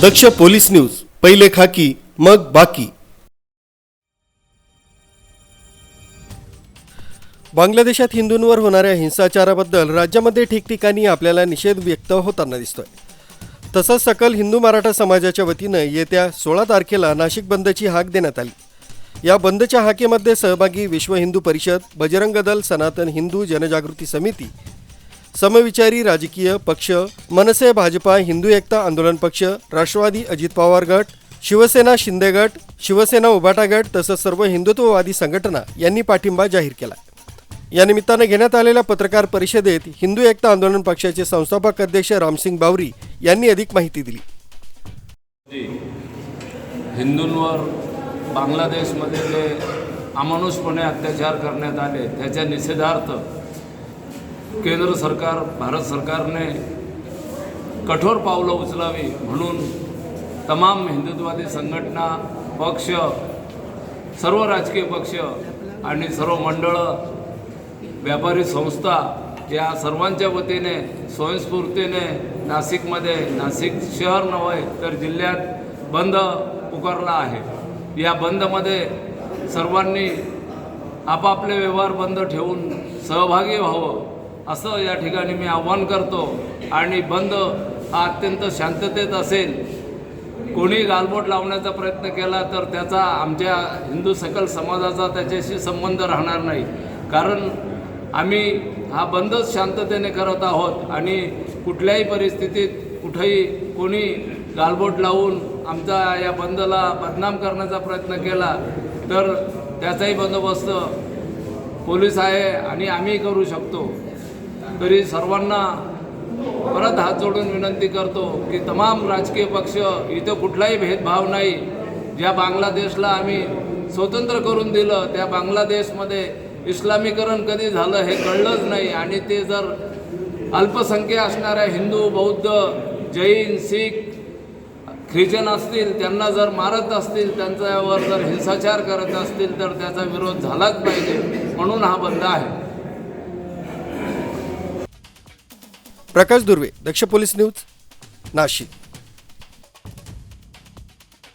दक्ष police news पहिले खाकी मग बाकी. बांगलादेशात हिंदूंवर होणाऱ्या हिंसाचाराबद्दल राज्यामध्ये ठिकठिकाणी आपल्याला निषेध व्यक्त होताना दिसतोय. तसंच सकल हिंदू मराठा समाजाच्या वतीनं येत्या सोळा तारखेला नाशिक बंदची हाक देण्यात आली. या बंदच्या हाकेमध्ये सहभागी विश्व हिंदू परिषद बजरंग दल सनातन हिंदू जनजागृती समिती समविचारी राजकीय पक्ष मनसे भाजपा हिंदू एकता आंदोलन पक्ष राष्ट्रवादी अजित पवार गट शिवसेना शिंदे गट शिवसेना उभाटा गट तसंच सर्व हिंदुत्ववादी संघटना यांनी पाठिंबा जाहीर केला. या निमित्तानं घेण्यात आलेल्या पत्रकार परिषदेत हिंदू एकता आंदोलन पक्षाचे संस्थापक अध्यक्ष रामसिंग बावरी यांनी अधिक माहिती दिली. हिंदूंवर बांगलादेशमध्ये जे अमानुषपणे अत्याचार करण्यात आले त्याच्या निषेधार्थ केंद्र सरकार भारत सरकारने कठोर पावलं उचलावी म्हणून तमाम हिंदुत्ववादी संघटना पक्ष सर्व राजकीय पक्ष आणि सर्व मंडळं व्यापारी संस्था या सर्वांच्या वतीने स्वयंस्फूर्तीने नाशिकमध्ये नाशिक शहर नव्हे तर जिल्ह्यात बंद पुकारला आहे. या बंदमध्ये सर्वांनी आपापले व्यवहार बंद ठेवून सहभागी व्हावं. असं या ठिकाणी मी आव्हान करतो आणि बंद हा अत्यंत शांततेत असेल कोणी गालबोट लावण्याचा प्रयत्न केला तर त्याचा आमच्या हिंदू सकल समाजाचा त्याच्याशी संबंध राहणार नाही. कारण आम्ही हा बंदच शांततेने करत आहोत आणि कुठल्याही परिस्थितीत कुठेही कोणी गालबोट लावून आमचा या बंदला बदनाम करण्याचा प्रयत्न केला तर त्याचाही बंदोबस्त पोलीस आहे आणि आम्ही करू शकतो. तरी सर्वांना परत हात जोडून विनंती करतो की तमाम राजकीय पक्ष इथं कुठलाही भेदभाव नाही. ज्या बांगलादेशला आम्ही स्वतंत्र करून दिलं त्या बांगलादेशमध्ये इस्लामीकरण कधी झालं हे कळलंच नाही. आणि ते जर अल्पसंख्या असणाऱ्या हिंदू बौद्ध जैन शीख ख्रिश्चन असतील त्यांना जर मारत असतील त्यांच्यावर जर हिंसाचार करत असतील तर त्याचा विरोध झालाच पाहिजे. म्हणून हा बंद आहे. Prakash Durve Daksh police news Nashik.